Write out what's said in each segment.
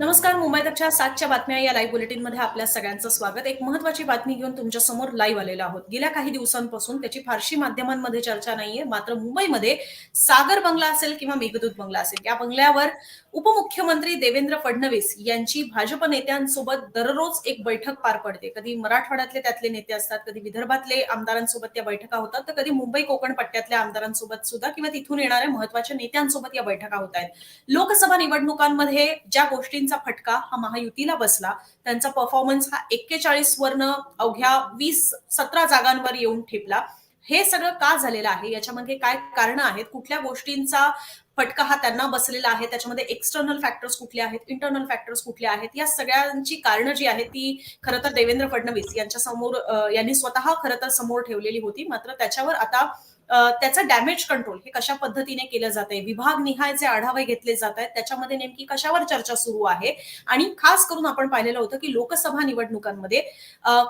नमस्कार मुंबई तकच्या सातच्या बातम्या या लाईव्ह बुलेटिनमध्ये आपल्या सगळ्यांचं स्वागत. एक महत्वाची बातमी घेऊन तुमच्यासमोर लाईव्ह आलेलो आहोत. गेल्या काही दिवसांपासून त्याची फारशी माध्यमांमध्ये चर्चा नाहीये. मात्र मुंबईमध्ये सागर बंगला असेल किंवा मेघदूत बंगला असेल या बंगल्यावर उपमुख्यमंत्री देवेंद्र फडणवीस यांची भाजप नेत्यांसोबत दररोज एक बैठक पार पडते. कधी मराठवाड्यातले त्यातले नेते असतात कधी विदर्भातले आमदारांसोबत त्या बैठका होतात तर कधी मुंबई कोकण पट्ट्यातल्या आमदारांसोबत सुद्धा किंवा तिथून येणाऱ्या महत्त्वाच्या नेत्यांसोबत या बैठका होत आहेत. लोकसभा निवडणुकांमध्ये ज्या गोष्टींचा फटका हा महायुतीला बसला. त्यांचा परफॉर्मन्स हा एक्केचाळीस वरनं अवघ्या वीस सतरा जागांवर येऊन ठेपला. हे सगळं का झालेलं आहे? याच्यामध्ये काय कारण आहेत? कुठल्या गोष्टींचा फटका हा त्यांना बसलेला आहे? त्याच्यामध्ये एक्सटर्नल फॅक्टर्स कुठले आहेत? इंटरनल फॅक्टर्स कुठले आहेत? या सगळ्यांची कारणं जी आहेत ती खरं तर देवेंद्र फडणवीस यांच्या समोर यांनी स्वतः खरं तर समोर ठेवलेली होती. मात्र त्याच्यावर आता त्याचं डॅमेज कंट्रोल हे कशा पद्धतीने केलं जात आहे विभाग निहायचे आढावे घेतले जात आहेत त्याच्यामध्ये नेमकी कशावर चर्चा सुरू आहे? आणि खास करून आपण पाहिलेलं होतं की लोकसभा निवडणुकांमध्ये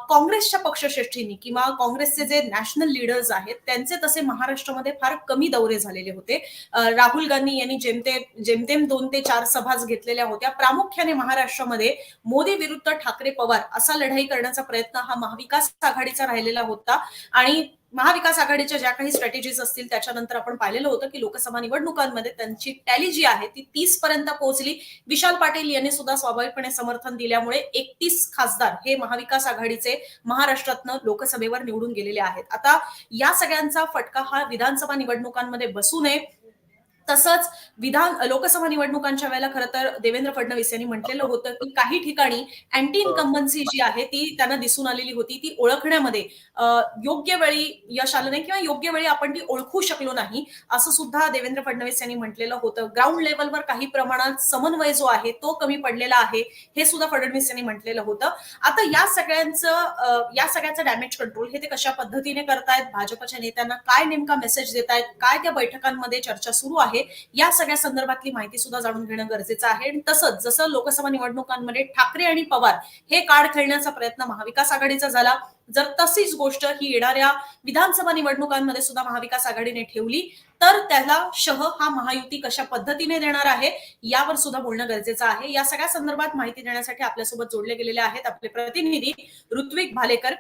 काँग्रेसच्या पक्षश्रेष्ठींनी किंवा काँग्रेसचे जे नॅशनल लीडर्स आहेत त्यांचे तसे महाराष्ट्रामध्ये फार कमी दौरे झालेले होते. राहुल गांधी यांनी जेमतेम जेमतेम दोन ते चार सभाच घेतलेल्या होत्या. प्रामुख्याने महाराष्ट्रामध्ये मोदी विरुद्ध ठाकरे पवार असा लढाई करण्याचा प्रयत्न हा महाविकास आघाडीचा राहिलेला होता. आणि महाविकास आघाडीच्या ज्या काही स्ट्रॅटेजीज असतील त्याच्यानंतर आपण पाहिलेलं होतं की लोकसभा निवडणुकांमध्ये त्यांची टॅली जी आहे ती तीस पर्यंत पोहोचली. विशाल पाटील यांनी सुद्धा स्वाभाविकपणे समर्थन दिल्यामुळे एकतीस खासदार हे महाविकास आघाडीचे महाराष्ट्रातनं लोकसभेवर निवडून गेलेले आहेत. आता या सगळ्यांचा फटका हा विधानसभा निवडणुकांमध्ये बसू नये. तसंच विधान लोकसभा निवडणुकांच्या वेळेला खरं तर देवेंद्र फडणवीस यांनी म्हटलेलं होतं की काही ठिकाणी अँटी इन्कम्बन्सी जी आहे ती त्यांना दिसून आलेली होती. ती ओळखण्यामध्ये योग्य वेळी यश आलं नाही किंवा योग्य वेळी आपण ती ओळखू शकलो नाही असं सुद्धा देवेंद्र फडणवीस यांनी म्हटलेलं होतं. ग्राउंड लेवलवर काही प्रमाणात समन्वय जो आहे तो कमी पडलेला आहे हे सुद्धा फडणवीस यांनी म्हटलेलं होतं. आता या सगळ्यांचं या सगळ्याचं डॅमेज कंट्रोल हे ते कशा पद्धतीने करतायत? भाजपच्या नेत्यांना काय नेमका मेसेज देतायत? काय त्या बैठकांमध्ये चर्चा सुरू आहे? या सगळ्या संदर्भातली माहिती सुद्धा जाणून घेणं गरजेचं आहे. आणि तसंच जसं लोकसभा निवडणुकांमध्ये ठाकरे आणि पवार हे कार्ड खेळण्याचा प्रयत्न महाविकास आघाडीचा झाला जर तशीच गोष्ट ही येणाऱ्या विधानसभा निवडणुकांमध्ये सुद्धा महाविकास आघाडीने ठेवली तर त्याला शह हा महायुती कशा पद्धतीने देणार आहे यावर सुद्धा बोलणं गरजेचं आहे. या सगळ्या संदर्भात माहिती देण्यासाठी आपल्यासोबत जोडले गेलेले आहेत आपले प्रतिनिधी ऋत्विक भालेकर.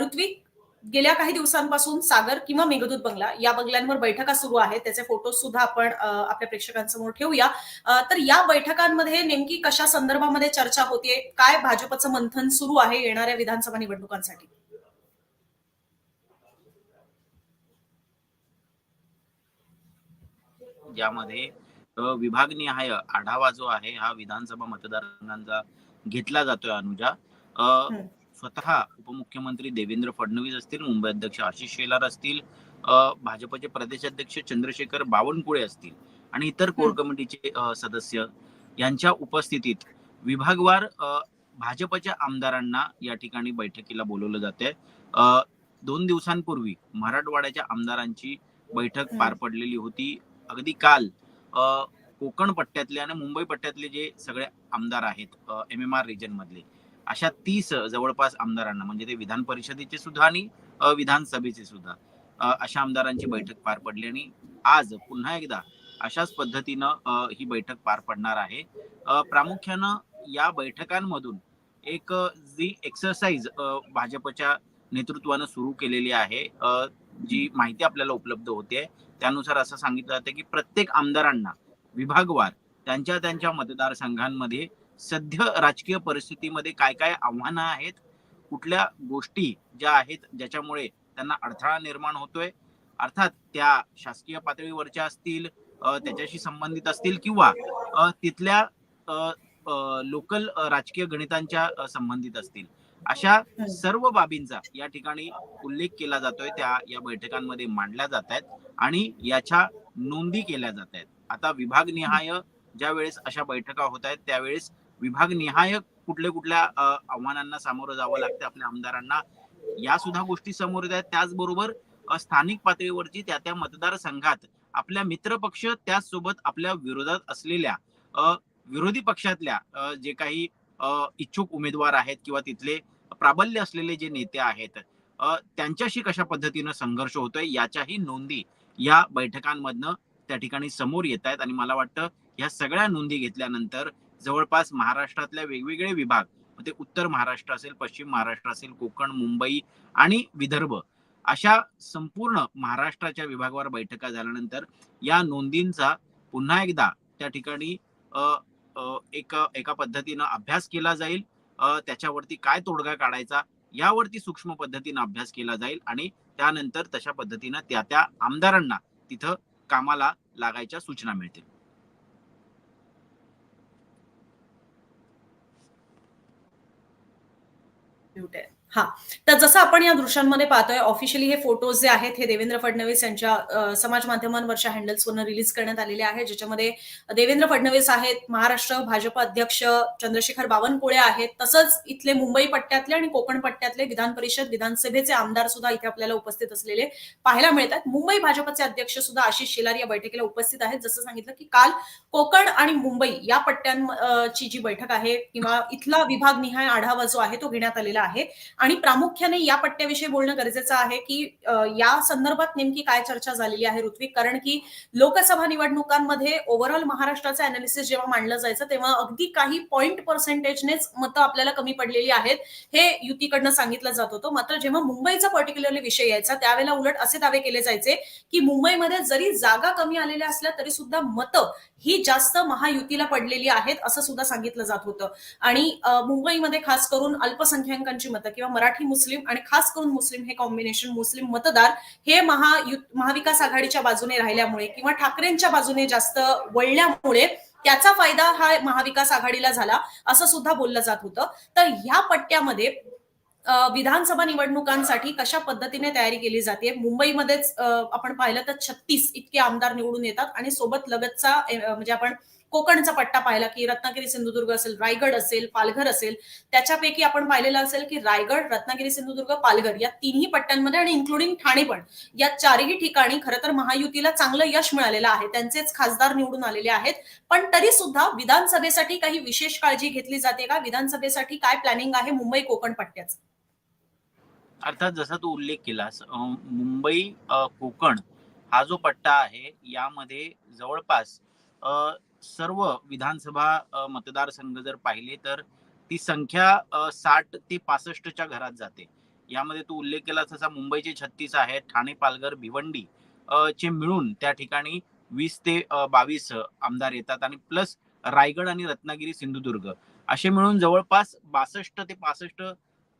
ऋत्विक गेल्या काही दिवसांपासून सागर किंवा मेघदूत बंगला या बंगल्यांवर बैठका सुरू आहेत. त्याचे फोटो सुद्धा आपण आपल्या प्रेक्षकांसमोर ठेवूया. तर या बैठकांमध्ये नेमकी कशा संदर्भामध्ये चर्चा होतीये? काय भाजपचं मंथन सुरू आहे येणाऱ्या विधानसभा निवडणुकांसाठी? ज्यामध्ये अ, विभागनिहाय आढावा जो आहे हा विधानसभा मतदारसंघांचा घेतला जातोय अनुजा. अ. स्वतः उपमुख्यमंत्री देवेंद्र फडणवीस असतील मुंबई अध्यक्ष आशिष शेलार असतील भाजपचे प्रदेशाध्यक्ष चंद्रशेखर बावनकुळे असतील आणि इतर कोर. कमिटीचे सदस्य यांच्या उपस्थितीत विभागवार भाजपच्या आमदारांना या ठिकाणी बैठकीला बोलवलं जाते दोन दिवसांपूर्वी मराठवाड्याच्या आमदारांची बैठक. पार पडलेली होती अगदी काल कोकण पट्ट्यातले आणि मुंबई पट्ट्यातले जे सगळे आमदार आहेत एम एम आर रिजन मधले अशा तीस जवळपास आमदारांना म्हणजे ते विधान परिषदेचे सुद्धा आणि विधानसभेचे सुद्धा अशा आमदारांची बैठक पार पडली आणि आज पुन्हा एकदा अशाच पद्धतीनं ही बैठक पार पडणार आहे. प्रामुख्यानं या बैठकांमधून एक जी एक्सरसाइज भाजपच्या नेतृत्वानं सुरू केलेली आहे जी माहिती आपल्याला उपलब्ध होते त्यानुसार असं सांगितलं जातं की प्रत्येक आमदारांना विभागवार त्यांच्या त्यांच्या मतदारसंघांमध्ये सध्या राजकीय परिस्थितीमध्ये काय काय आव्हानं आहेत? कुठल्या गोष्टी ज्या आहेत ज्याच्यामुळे त्यांना अडथळा निर्माण होतोय? अर्थात त्या शासकीय पातळीवरच्या असतील त्याच्याशी संबंधित असतील किंवा तिथल्या लोकल राजकीय गणितांच्या संबंधित असतील. अशा. सर्व बाबींचा या ठिकाणी उल्लेख केला जातोय. त्या या बैठकांमध्ये मांडल्या जात आहेत आणि याच्या नोंदी केल्या जात आहेत आता विभागनिहाय ज्या वेळेस अशा बैठका होत आहेत त्यावेळेस विभागनिहाय कुठल्या कुठल्या आव्हानांना सामोरं जावं लागतं आपल्या आमदारांना. या सुद्धा गोष्टी समोर येत आहेत. त्याचबरोबर स्थानिक पातळीवरची त्या त्या मतदारसंघात आपल्या मित्रपक्ष त्याचसोबत आपल्या विरोधात असलेल्या विरोधी पक्षातल्या जे काही इच्छुक उमेदवार आहेत किंवा तिथले प्राबल्य असलेले जे नेते आहेत त्यांच्याशी कशा पद्धतीनं संघर्ष होतोय याच्याही नोंदी या बैठकांमधनं त्या ठिकाणी समोर येत आहेत. आणि मला वाटतं या सगळ्या नोंदी घेतल्यानंतर जवळपास महाराष्ट्रातल्या वेगवेगळे विभाग ते उत्तर महाराष्ट्र असेल पश्चिम महाराष्ट्र असेल कोकण मुंबई आणि विदर्भ अशा संपूर्ण महाराष्ट्राच्या विभागावर बैठका झाल्यानंतर या नोंदींचा पुन्हा एकदा त्या ठिकाणी एक एका पद्धतीनं अभ्यास केला जाईल. त्याच्यावरती काय तोडगा काढायचा यावरती सूक्ष्म पद्धतीनं अभ्यास केला जाईल आणि त्यानंतर तशा पद्धतीनं त्या त्या आमदारांना तिथं कामाला लागायच्या सूचना मिळतील. म्यूट आहे. हा. तर जसं आपण या दृश्यांमध्ये पाहतोय ऑफिशियली हे फोटोज जे आहेत हे देवेंद्र फडणवीस यांच्या समाज माध्यमांवरच्या हँडल्सवरनं रिलीज करण्यात आलेले आहेत ज्याच्यामध्ये देवेंद्र फडणवीस आहेत महाराष्ट्र भाजप अध्यक्ष चंद्रशेखर बावनकुळे आहेत तसंच इथले मुंबई पट्ट्यातले आणि कोकण पट्ट्यातले विधान परिषद विधानसभेचे आमदार सुद्धा इथे आपल्याला उपस्थित असलेले पाहायला मिळतात. मुंबई भाजपचे अध्यक्ष सुद्धा आशिष शेलार या बैठकीला उपस्थित आहेत. जसं सांगितलं की काल कोकण आणि मुंबई या पट्ट्यांची जी बैठक आहे किंवा इथला विभाग निहाय आढावा जो आहे तो घेण्यात आलेला आहे. आणि प्रामुख्याने या पट्ट्याविषयी बोलणं गरजेचं आहे की या संदर्भात नेमकी काय चर्चा झालेली आहे ऋत्विक? कारण की लोकसभा निवडणुकांमध्ये ओव्हरऑल महाराष्ट्राचं अनालिसिस जेव्हा मांडलं जायचं तेव्हा अगदी काही पॉईंट पर्सेंटेजनेच मतं आपल्याला कमी पडलेली आहेत हे युतीकडनं सांगितलं जात होतं. मात्र जेव्हा मुंबईचा पर्टिक्युलरली विषय यायचा त्यावेळेला उलट असे दावे केले जायचे की मुंबईमध्ये जरी जागा कमी आलेल्या असल्या तरी सुद्धा मतं ही जास्त महायुतीला पडलेली आहेत असं सुद्धा सांगितलं जात होतं. आणि मुंबईमध्ये खास करून अल्पसंख्याकांची मतं किंवा मराठी मुस्लिम आणि खास करून मुस्लिम हे कॉम्बिनेशन मुस्लिम मतदार हे महायु महाविकास आघाडीच्या बाजूने राहिल्यामुळे किंवा ठाकरेंच्या बाजूने जास्त वळल्यामुळे त्याचा फायदा हा महाविकास आघाडीला झाला असं सुद्धा बोललं जात होतं. तर ह्या पट्ट्यामध्ये विधानसभा निवडणुकांसाठी कशा पद्धतीने तयारी केली जाते? मुंबईमध्येच आपण पाहिलं तर छत्तीस इतके आमदार निवडून येतात आणि सोबत लगतचा म्हणजे आपण कोकणचा पट्टा पाहिला की रत्नागिरी सिंधुदुर्ग असेल रायगड असेल पालघर असेल त्याच्यापैकी आपण पाहिलेलं असेल की रायगड रत्नागिरी सिंधुदुर्ग पालघर या तिन्ही पट्ट्यांमध्ये आणि इन्क्लुडिंग ठाणे पण या चारही ठिकाणी खरं तर महायुतीला चांगलं यश मिळालेलं आहे. त्यांचेच खासदार निवडून आलेले आहेत. पण तरी सुद्धा विधानसभेसाठी काही विशेष काळजी घेतली जाते का? विधानसभेसाठी काय प्लॅनिंग आहे मुंबई कोकण पट्ट्याचं? अर्थात जसा तू उल्लेख केलास मुंबई कोकण हा जो पट्टा आहे यामध्ये जवळपास सर्व विधानसभा मतदारसंघ जर पाहिले तर ती संख्या साठ ते पासष्टच्या घरात जाते. यामध्ये तू उल्लेख केला तसा मुंबईचे छत्तीस आहेत ठाणे पालघर भिवंडी चे मिळून त्या ठिकाणी वीस ते बावीस आमदार येतात आणि प्लस रायगड आणि रत्नागिरी सिंधुदुर्ग असे मिळून जवळपास बासष्ट ते पासष्ट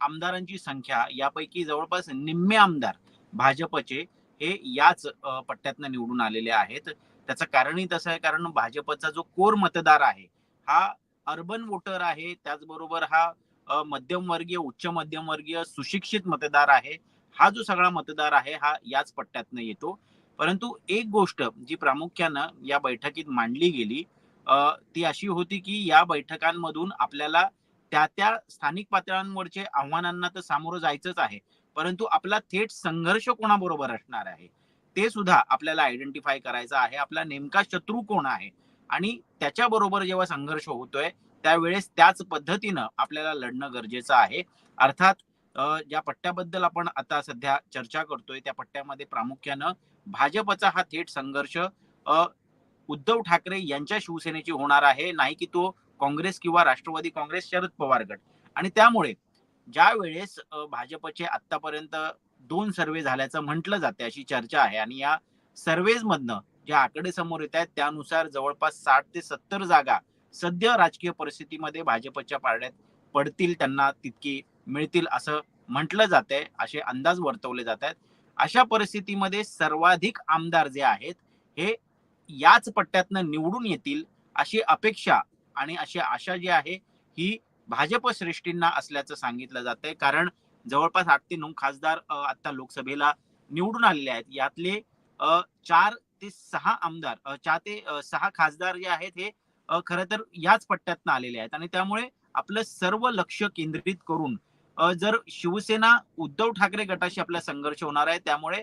आमदारांची संख्या यापैकी जवळपास निम्मे आमदार भाजपचे हे याच पट्ट्यातनं निवडून आलेले आहेत. त्याचं कारणही तसं आहे कारण भाजपचा जो कोर मतदार आहे हा अर्बन वोटर आहे. त्याचबरोबर हा मध्यमवर्गीय उच्च मध्यमवर्गीय सुशिक्षित मतदार आहे. हा जो सगळा मतदार आहे हा याच पट्ट्यातनं येतो. परंतु एक गोष्ट जी प्रामुख्यानं या बैठकीत मांडली गेली ती अशी होती की या बैठकांमधून आपल्याला त्या त्या स्थानिक पातळ्यांवरचे आव्हानांना तर सामोरं जायचंच आहे. परंतु आपला थेट संघर्ष कोणाबरोबर असणार आहे? ते सुद्धा आपल्याला आयडेंटिफाय करायचं आहे. आपला नेमका शत्रू कोण आहे? आणि त्याच्याबरोबर जेव्हा संघर्ष होतोय त्यावेळेस त्याच पद्धतीनं आपल्याला लढणं गरजेचं आहे. अर्थात ज्या पट्ट्याबद्दल आपण आता सध्या चर्चा करतोय त्या पट्ट्यामध्ये प्रामुख्यानं भाजपचा हा थेट संघर्ष उद्धव ठाकरे यांच्या शिवसेनेची होणार आहे. नाही की तो काँग्रेस किंवा राष्ट्रवादी काँग्रेस शरद पवार गट. आणि त्यामुळे ज्या वेळेस भाजपचे आतापर्यंत दोन सर्वे झाल्याचं म्हटलं जाते अशी चर्चा आहे. आणि या सर्वेज मधनं जे आकडे समोर येत आहेत त्यानुसार जवळपास साठ ते सत्तर जागा सध्या राजकीय परिस्थितीमध्ये भाजपच्या पारड्यात पडतील त्यांना तितकी मिळतील असं म्हटलं जात आहे असे अंदाज वर्तवले जात आहेत. अशा परिस्थितीमध्ये सर्वाधिक आमदार जे आहेत हे याच पट्ट्यातनं निवडून येतील अशी अपेक्षा आणि अशी आशा जी आहे ही भाजप श्रेष्ठींना असल्याचं सांगितलं जात आहे कारण जवळपास आठ ते नऊ खासदार आता लोकसभेला निवडून आलेले आहेत. यातले चार ते सहा आमदार चार ते सहा खासदार जे आहेत हे खर तर याच पट्ट्यातनं आलेले आहेत. आणि त्यामुळे आपलं सर्व लक्ष केंद्रित करून जर शिवसेना उद्धव ठाकरे गटाशी आपला संघर्ष होणार आहे त्यामुळे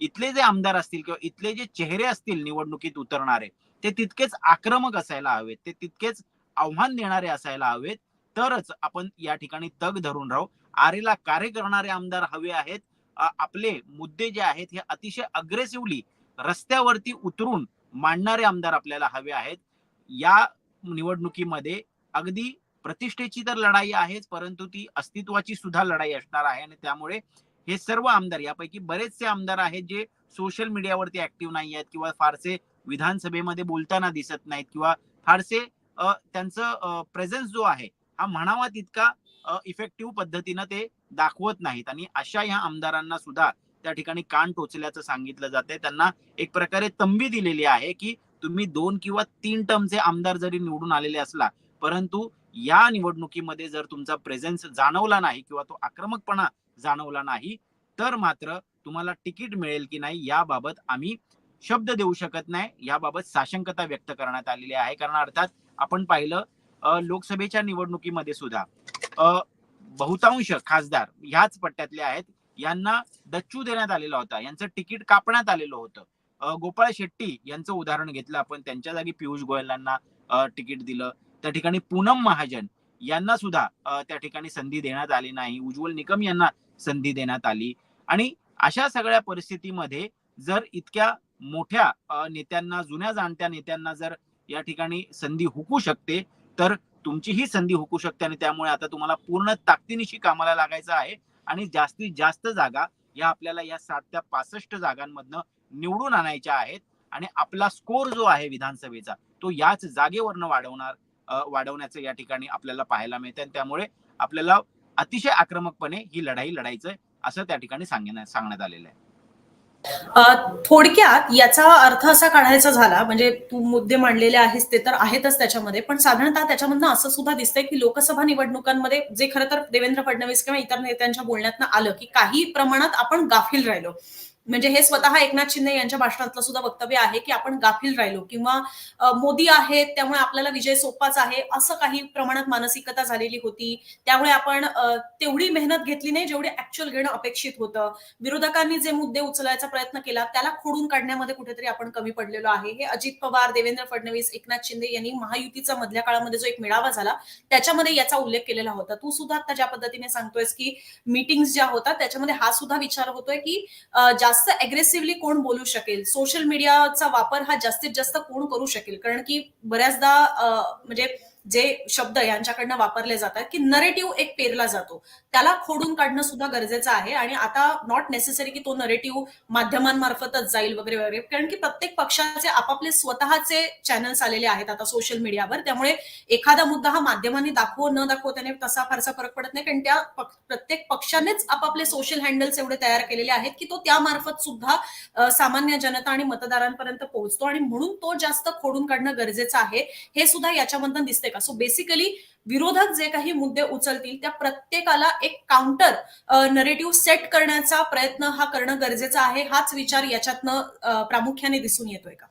इथले जे आमदार असतील किंवा इथले जे चेहरे असतील निवडणुकीत उतरणारे ते तितकेच आक्रमक असायला हवेत. ते तितकेच आव्हान देणारे असायला हवेत. तरच आपण या ठिकाणी तग धरून राहू. आरेला कार्य करणारे आमदार हवे आहेत. आपले मुद्दे जे आहेत हे अतिशय अग्रेसिव्हली रस्त्यावरती उतरून मांडणारे आमदार आपल्याला हवे आहेत. या निवडणुकीमध्ये अगदी प्रतिष्ठेची तर लढाई आहेच परंतु ती अस्तित्वाची सुद्धा लढाई असणार आहे आणि त्यामुळे हे सर्व आमदार यापैकी बरेचसे आमदार आहेत जे सोशल मीडियावरती ऍक्टिव्ह नाही आहेत किंवा फारसे विधानसभेमध्ये बोलताना दिसत नाहीत किंवा फारसे त्यांचं प्रेझेन्स जो आहे हा म्हणावा तितका इफेक्टिव्ह पद्धतीनं ते दाखवत नाहीत. आणि अशा ह्या आमदारांना सुद्धा त्या ठिकाणी कान टोचल्याचं सांगितलं जाते त्यांना एक प्रकारे तंबी दिलेली आहे की तुम्ही दोन किंवा तीन टर्मचे आमदार जरी निवडून आलेले असला परंतु या निवडणुकीमध्ये जर तुमचा प्रेझेन्स जाणवला नाही किंवा तो आक्रमकपणा जाणवला नाही तर मात्र तुम्हाला तिकीट मिळेल की नाही याबाबत आम्ही शब्द देऊ शकत नाही. याबाबत साशंकता व्यक्त करण्यात आलेली आहे. कारण अर्थात आपण पाहिलं लोकसभेच्या निवडणुकीमध्ये सुद्धा बहुतांश खासदार ह्याच पट्ट्यातले आहेत. यांना दच्चू देण्यात आलेला होता. यांचं तिकीट कापण्यात आलेलं होतं. गोपाळ शेट्टी यांचं उदाहरण घेतलं आपण. त्यांच्या जागी पियुष गोयलांना तिकीट दिलं. त्या ठिकाणी पूनम महाजन यांना सुद्धा त्या ठिकाणी संधी देण्यात आली नाही. उज्ज्वल निकम यांना संधी देण्यात आली. आणि अशा सगळ्या परिस्थितीमध्ये जर इतक्या मोठ्या नेत्यांना जुन्या जाणत्या नेत्यांना जर या ठिकाणी संधी हुकू शकते तर तुमची ही संधी हुकू शकते आणि त्यामुळे आता तुम्हाला पूर्ण ताकदीनिशी कामाला लागायचं आहे. आणि जास्तीत जास्त जागा या आपल्याला या सात त्या पासष्ट जागांमधनं निवडून आणायच्या आहेत. आणि आपला स्कोर जो आहे विधानसभेचा तो याच जागेवरनं वाढवणार वाढवण्याचं या ठिकाणी आपल्याला पाहायला मिळतं आणि त्यामुळे आपल्याला अतिशय आक्रमकपणे ही लढाई लढायचं असं त्या ठिकाणी सांगण्यात सांगण्यात आलेलं आहे. थोडक्यात याचा अर्थ असा काढायचा झाला म्हणजे तू मुद्दे मांडलेले आहेस ते तर आहेतच त्याच्यामध्ये पण साधारणतः त्याच्यामधनं असं सुद्धा दिसतंय की लोकसभा निवडणुकांमध्ये जे खरं तर देवेंद्र फडणवीस किंवा इतर नेत्यांच्या बोलण्यातनं आलं की काही प्रमाणात आपण गाफील राहिलो. म्हणजे हे स्वतः एकनाथ शिंदे यांच्या भाषणातलं सुद्धा वक्तव्य आहे की आपण गाफील राहिलो किंवा मोदी आहेत त्यामुळे आपल्याला विजय सोपाच आहे असं काही प्रमाणात मानसिकता झालेली होती. त्यामुळे आपण तेवढी मेहनत घेतली नाही जेवढी ऍक्च्युअल घेणं अपेक्षित होतं. विरोधकांनी जे मुद्दे उचलायचा प्रयत्न केला त्याला खोडून काढण्यामध्ये कुठेतरी आपण कमी पडलेलो आहे. हे अजित पवार देवेंद्र फडणवीस एकनाथ शिंदे यांनी महायुतीचा मधल्या काळामध्ये जो एक मेळावा झाला त्याच्यामध्ये याचा उल्लेख केलेला होता. तू सुद्धा आता ज्या पद्धतीने सांगतोयस की मीटिंग ज्या होतात त्याच्यामध्ये हा सुद्धा विचार होतोय की जास्त अग्रेसिव्हली कोण बोलू शकेल? सोशल मीडियाचा वापर हा जास्तीत जास्त कोण करू शकेल? कारण की बऱ्याचदा म्हणजे जे शब्द यांच्याकडनं वापरले जातात की नरेटिव्ह एक पेरला जातो. त्याला खोडून काढणं सुद्धा गरजेचं आहे आणि आता नॉट नेसेसरी की तो नरेटिव्ह माध्यमांमार्फतच जाईल वगैरे वगैरे. कारण की प्रत्येक पक्षाचे आपापले स्वतःचे चॅनल्स आलेले आहेत आता सोशल मीडियावर त्यामुळे एखादा मुद्दा हा माध्यमांनी दाखवो न दाखवो त्याने तसा फारसा फरक पडत नाही. कारण त्या प्रत्येक पक्षानेच आपापले सोशल हँडल्स एवढे तयार केलेले आहेत की तो त्यामार्फत सुद्धा सामान्य जनता आणि मतदारांपर्यंत पोहोचतो. आणि म्हणून तो जास्त खोडून काढणं गरजेचं आहे. हे सुद्धा याच्यामधनं दिसतंय. का सो बेसिकली विरोधक जे काही मुद्दे उचलतील त्या प्रत्येकाला एक काउंटर नरेटिव्ह सेट करण्याचा प्रयत्न हा करणं गरजेचं आहे. हाच विचार याच्यातनं प्रामुख्याने दिसून येतोय का?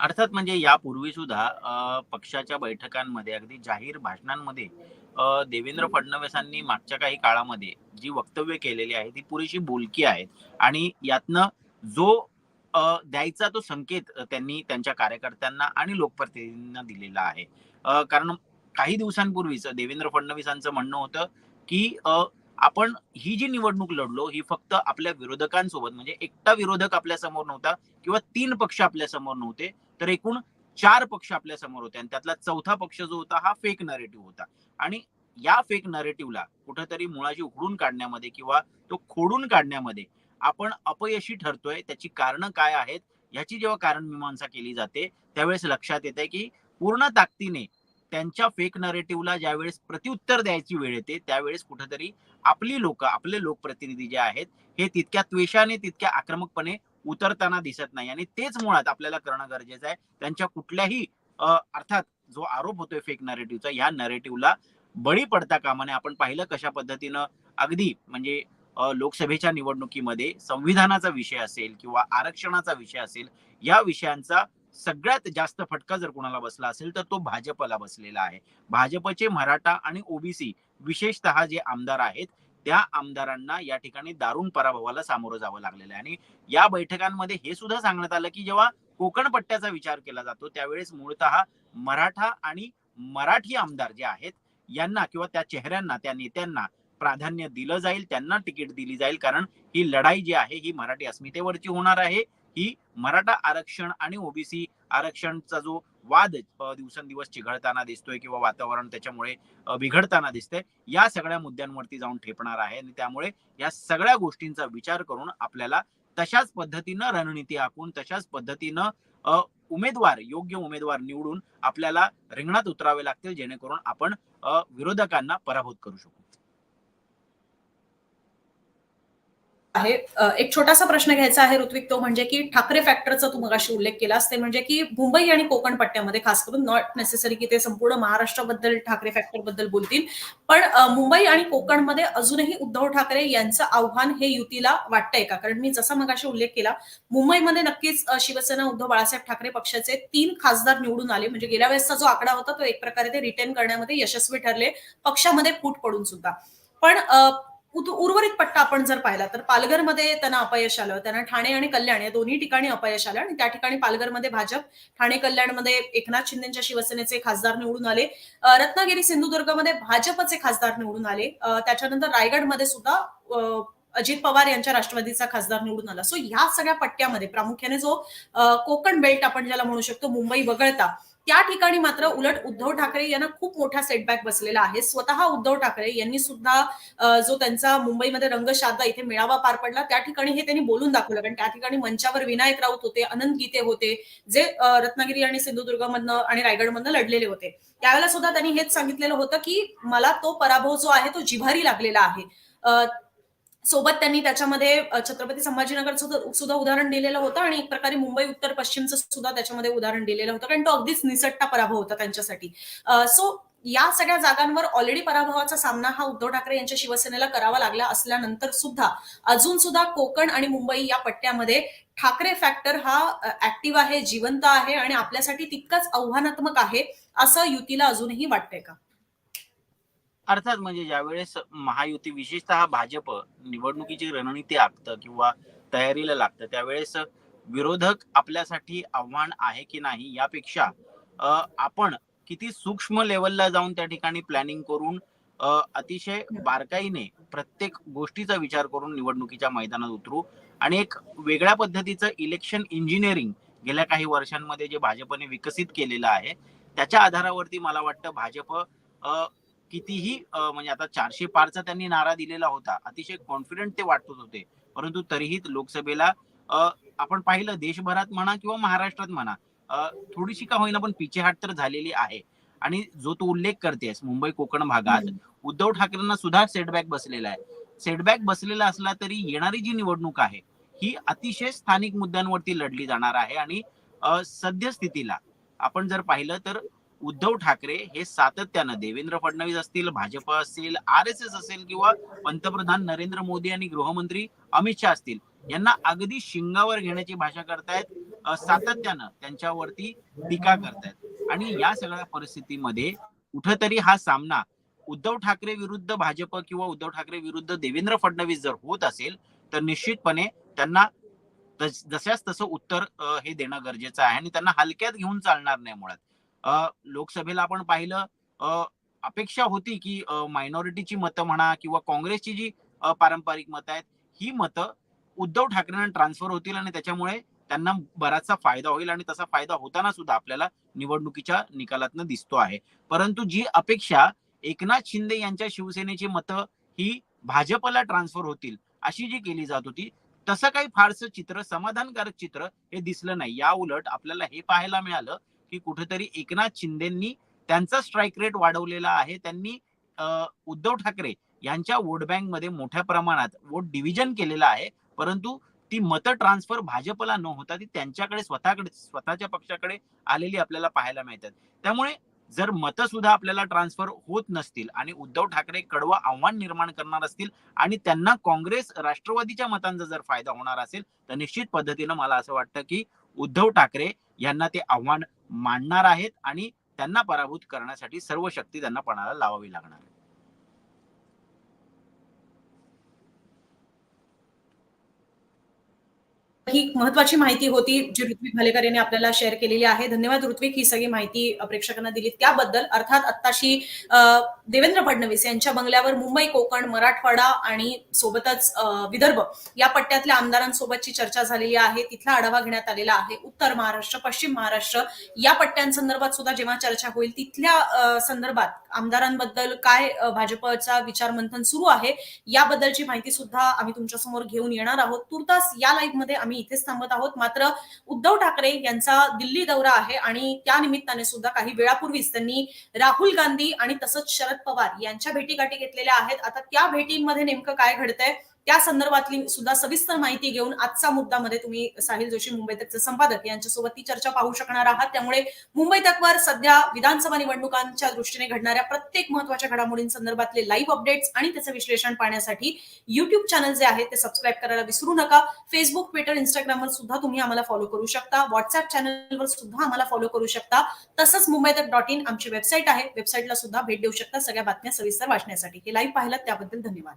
अर्थात म्हणजे यापूर्वी सुद्धा पक्षाच्या बैठकांमध्ये अगदी जाहीर भाषणांमध्ये देवेंद्र फडणवीसांनी मागच्या काही काळामध्ये जी वक्तव्य केलेली आहे ती पुरेशी बोलकी आहेत. आणि यातनं जो द्यायचा तो संकेत त्यांनी त्यांच्या कार्यकर्त्यांना आणि लोकप्रतिनिधींना दिलेला आहे. कारण काही दिवसांपूर्वीच देवेंद्र फडणवीसांचं म्हणणं होतं की आपण ही जी निवडणूक लढलो ही फक्त आपल्या विरोधकांसोबत म्हणजे एकटा विरोधक आपल्यासमोर नव्हता किंवा तीन पक्ष आपल्यासमोर नव्हते तर एकूण चार पक्ष आपल्यासमोर होते आणि त्यातला चौथा पक्ष जो होता हा फेक नरेटिव्ह होता. आणि या फेक नरेटिव्हला कुठेतरी मुळाशी उघडून काढण्यामध्ये किंवा तो खोडून काढण्यामध्ये आपण अपयशी ठरतोय त्याची कारणं काय आहेत याची जेव्हा कारण मीमांसा केली जाते त्यावेळेस लक्षात येते की पूर्ण ताकदीने त्यांच्या फेक नरेटिव्हला ज्यावेळेस प्रत्युत्तर द्यायची वेळ येते त्यावेळेस कुठेतरी आपली लोक आपले लोकप्रतिनिधी जे आहेत हे तितक्या त्वेषाने तितक्या आक्रमकपणे उतरताना दिसत नाही. आणि तेच मुळात आपल्याला करणं गरजेचं आहे. त्यांच्या कुठल्याही अर्थात जो आरोप होतोय फेक नरेटिव्हचा या नरेटिव्हला बळी पडता कामाने आपण पाहिलं कशा पद्धतीनं अगदी म्हणजे लोकसभेच्या निवडणुकीमध्ये संविधानाचा विषय असेल किंवा आरक्षणाचा विषय असेल या विषयांचा सगळ्यात जास्त फटका जर कोणाला बसला असेल तर तो भाजपला बसलेला आहे. भाजपचे मराठा आणि ओबीसी विशेषतः जे आमदार आहेत त्या आमदारांना या ठिकाणी दारुण पराभवाला सामोरं जावं लागलेलं आहे. आणि या बैठकांमध्ये हे सुद्धा सांगण्यात आलं की जेव्हा कोकण पट्ट्याचा विचार केला जातो त्यावेळेस मूळतः मराठा आणि मराठी आमदार जे आहेत यांना किंवा त्या चेहऱ्यांना त्या नेत्यांना प्राधान्य दिलं जाईल त्यांना तिकीट दिली जाईल कारण ही लढाई जी आहे ही मराठी अस्मितेवरची होणार आहे. ही मराठा आरक्षण आणि ओबीसी आरक्षणचा जो वाद दिवसेंदिवस चिघळताना दिसतोय किंवा वातावरण त्याच्यामुळे बिघडताना दिसतंय या सगळ्या मुद्द्यांवरती जाऊन ठेपणार आहे. आणि त्यामुळे या सगळ्या गोष्टींचा विचार करून आपल्याला तशाच पद्धतीनं रणनीती आखून तशाच पद्धतीनं उमेदवार योग्य उमेदवार निवडून आपल्याला रिंगणात उतरावे लागतील जेणेकरून आपण विरोधकांना पराभूत करू शकू. आहे. एक छोटासा प्रश्न घ्यायचा आहे ऋत्विक तो म्हणजे की ठाकरे फॅक्टरचा तू मगाशी उल्लेख केलास ते म्हणजे की मुंबई आणि कोकण पट्ट्यामध्ये खास करून नॉट नेसेसरी की ते संपूर्ण महाराष्ट्राबद्दल ठाकरे फॅक्टरबद्दल बोलतील. पण मुंबई आणि कोकणमध्ये अजूनही उद्धव ठाकरे यांचं आव्हान हे युतीला वाटतंय का? कारण मी जसा मगाशी उल्लेख केला मुंबईमध्ये नक्कीच शिवसेना उद्धव बाळासाहेब ठाकरे पक्षाचे तीन खासदार निवडून आले. म्हणजे गेल्या वेळेसचा जो आकडा होता तो एक प्रकारे ते रिटेन करण्यामध्ये यशस्वी ठरले. पक्षामध्ये फूट पडून सुद्धा. पण उर्वरित पट्टा आपण जर पाहिला तर पालघरमध्ये त्यांना अपयश आलं त्यांना ठाणे आणि कल्याण या दोन्ही ठिकाणी अपयश आलं आणि त्या ठिकाणी पालघरमध्ये भाजप ठाणे कल्याणमध्ये एकनाथ शिंदेच्या शिवसेनेचे खासदार निवडून आले. रत्नागिरी सिंधुदुर्गमध्ये भाजपचे खासदार निवडून आले. त्याच्यानंतर रायगडमध्ये सुद्धा अजित पवार यांच्या राष्ट्रवादीचा खासदार निवडून आला. सो ह्या सगळ्या पट्ट्यामध्ये प्रामुख्याने जो कोकण बेल्ट आपण ज्याला म्हणू शकतो मुंबई वगळता त्या ठिकाणी मात्र उलट उद्धव ठाकरे यांना खूप मोठा सेटबॅक बसलेला आहे. स्वतः उद्धव ठाकरे यांनी सुद्धा जो त्यांचा मुंबईमध्ये रंगशादा इथे मेळावा पार पडला त्या ठिकाणी हे त्यांनी बोलून दाखवलं. कारण त्या ठिकाणी मंचावर विनायक राऊत होते अनंत गीते होते जे रत्नागिरी आणि सिंधुदुर्गमधनं आणि रायगडमधनं लढलेले होते. त्यावेळेला सुद्धा त्यांनी हेच सांगितलेलं होतं की मला तो पराभव जो आहे तो जिव्हारी लागलेला आहे. सोबत त्यांनी त्याच्यामध्ये छत्रपती संभाजीनगरचं सुद्धा- सुद्धा उदाहरण दिलेलं होतं आणि एक प्रकारे मुंबई उत्तर पश्चिमचं सुद्धा त्याच्यामध्ये उदाहरण दिलेलं होतं. कारण तो अगदीच निसटता पराभव होता त्यांच्यासाठी. सो या सगळ्या जागांवर ऑलरेडी पराभवाचा सामना हा उद्धव ठाकरे यांच्या शिवसेनेला करावा लागला असल्यानंतर सुद्धा अजून सुद्धा कोकण आणि मुंबई या पट्ट्यामध्ये ठाकरे फॅक्टर हा ऍक्टिव्ह आहे जिवंत आहे आणि आपल्यासाठी तितकाच आव्हानात्मक आहे असं युतीला अजूनही वाटतंय का? अर्थात म्हणजे ज्यावेळेस महायुती विशेषतः भाजप निवडणुकीची रणनीती आखतं किंवा तयारीला लागतं त्यावेळेस विरोधक आपल्यासाठी आव्हान आहे की नाही यापेक्षा आपण किती सूक्ष्म लेवलला जाऊन त्या ठिकाणी प्लॅनिंग करून अतिशय बारकाईने प्रत्येक गोष्टीचा विचार करून निवडणुकीच्या मैदानात उतरू आणि एक वेगळ्या पद्धतीचं इलेक्शन इंजिनिअरिंग गेल्या काही वर्षांमध्ये जे भाजपने विकसित केलेलं आहे त्याच्या आधारावरती मला वाटतं भाजप कितीही म्हणजे आता चारशे पारचा त्यांनी नारा दिलेला होता अतिशय कॉन्फिडंट ते वाटत होते. परंतु तरीही लोकसभेला आपण पाहिलं देशभरात म्हणा किंवा महाराष्ट्रात म्हणा थोडीशी का होईना पण पिछेहाट तर झालेली आहे. आणि जो तू उल्लेख करतेस मुंबई कोकण भागात उद्धव ठाकरेंना सुद्धा सेटबॅक बसलेला आहे. सेटबॅक बसलेला असला तरी येणारी जी निवडणूक आहे ही अतिशय स्थानिक मुद्द्यांवरती लढली जाणार आहे. आणि सद्यस्थितीला आपण जर पाहिलं तर उद्धव ठाकरे हे सातत्यानं देवेंद्र फडणवीस असतील भाजप असेल आर एस एस असेल किंवा पंतप्रधान नरेंद्र मोदी आणि गृहमंत्री अमित शहा असतील यांना अगदी शिंगावर घेण्याची भाषा करतायत सातत्यानं त्यांच्यावरती टीका करतायत. आणि या सगळ्या परिस्थितीमध्ये कुठेतरी हा सामना उद्धव ठाकरे विरुद्ध भाजप किंवा उद्धव ठाकरे विरुद्ध देवेंद्र फडणवीस जर होत असेल तर निश्चितपणे त्यांना तस- तसं उत्तर हे देणं गरजेचं आहे आणि त्यांना हलक्यात घेऊन चालणार नाही मुळात. लोकसभेला आपण पाहिलं अपेक्षा होती की मायनॉरिटीची मतं म्हणा किंवा काँग्रेसची जी पारंपरिक मतं आहेत ही मतं उद्धव ठाकरेंना ट्रान्सफर होतील आणि त्याच्यामुळे त्यांना बराचसा फायदा होईल आणि तसा फायदा होताना सुद्धा आपल्याला निवडणुकीच्या निकालातनं दिसतो आहे. परंतु जी अपेक्षा एकनाथ शिंदे यांच्या शिवसेनेची मतं ही भाजपला ट्रान्सफर होतील अशी जी केली जात होती तसं काही फारसं चित्र समाधानकारक चित्र हे दिसलं नाही. या उलट आपल्याला हे पाहायला मिळालं की कुठेतरी एकनाथ शिंदेंनी त्यांचा स्ट्राईक रेट वाढवलेला आहे. त्यांनी उद्धव ठाकरे यांच्या वोट बँकमध्ये मोठ्या प्रमाणात वोट डिव्हिजन केलेलं आहे. परंतु ती मतं ट्रान्सफर भाजपला न होता ती त्यांच्याकडे स्वतःकडे स्वतःच्या पक्षाकडे आलेली आपल्याला पाहायला मिळतात. त्यामुळे जर मतं सुद्धा आपल्याला ट्रान्सफर होत नसतील आणि उद्धव ठाकरे कडवं आव्हान निर्माण करणार असतील आणि त्यांना काँग्रेस राष्ट्रवादीच्या मतांचा जर फायदा होणार असेल तर निश्चित पद्धतीनं मला असं वाटतं की उद्धव ठाकरे यांना ते आव्हान मांडणार आहेत आणि त्यांना पराभूत करण्यासाठी सर्व शक्ती त्यांना पणाला लावावी लागणार आहे. ही महत्वाची माहिती होती जी ऋत्विक भालेकर यांनी आपल्याला शेअर केलेली आहे. धन्यवाद ऋत्विक ही सगळी माहिती प्रेक्षकांना दिली त्याबद्दल अर्थात आत्ताशी देवेंद्र फडणवीस यांच्या बंगल्यावर मुंबई कोकण मराठवाडा आणि सोबतच विदर्भ या पट्ट्यातल्या आमदारांसोबतची चर्चा झालेली आहे. तिथला आढावा घेण्यात आलेला आहे. उत्तर महाराष्ट्र पश्चिम महाराष्ट्र या पट्ट्यांसंदर्भात सुद्धा जेव्हा चर्चा होईल तिथल्या संदर्भात आमदारांबद्दल काय भाजपचा विचार मंथन सुरू आहे याबद्दलची माहिती सुद्धा आम्ही तुमच्यासमोर घेऊन येणार आहोत. तुर्तास या लाईव्हमध्ये आम्ही इथेच थांबत आहोत. मात्र उद्धव ठाकरे यांचा दिल्ली दौरा आहे आणि त्या निमित्ताने सुद्धा काही वेळापूर्वीच त्यांनी राहुल गांधी आणि तसंच शरद पवार यांच्या भेटीगाठी घेतलेल्या आहेत. आता त्या भेटींमध्ये नेमकं काय घडतंय? त्या संदर्भातली सुद्धा सविस्तर माहिती घेऊन आजचा मुद्दामध्ये तुम्ही साहिल जोशी मुंबई तकचे संपादक यांच्यासोबत ती चर्चा पाहू शकणार आहात. त्यामुळे मुंबई तकवर सध्या विधानसभा निवडणुकांच्या दृष्टीने घडणाऱ्या प्रत्येक महत्त्वाच्या घडामोडींसंदर्भातले लाईव्ह अपडेट्स आणि त्याचं विश्लेषण पाहण्यासाठी युट्यूब चॅनल जे आहे ते सबस्क्राईब करायला विसरू नका. फेसबुक ट्विटर इंस्टाग्रामवर सुद्धा तुम्ही आम्हाला फॉलो करू शकता. व्हॉट्सअप चॅनलवर सुद्धा आम्हाला फॉलो करू शकता. तसंच मुंबई तक डॉट इन आमची वेबसाईट आहे. वेबसाईटला सुद्धा भेट देऊ शकता. सगळ्या बातम्या सविस्तर वाचण्यासाठी. हे लाईव्ह पाहिलं त्याबद्दल धन्यवाद.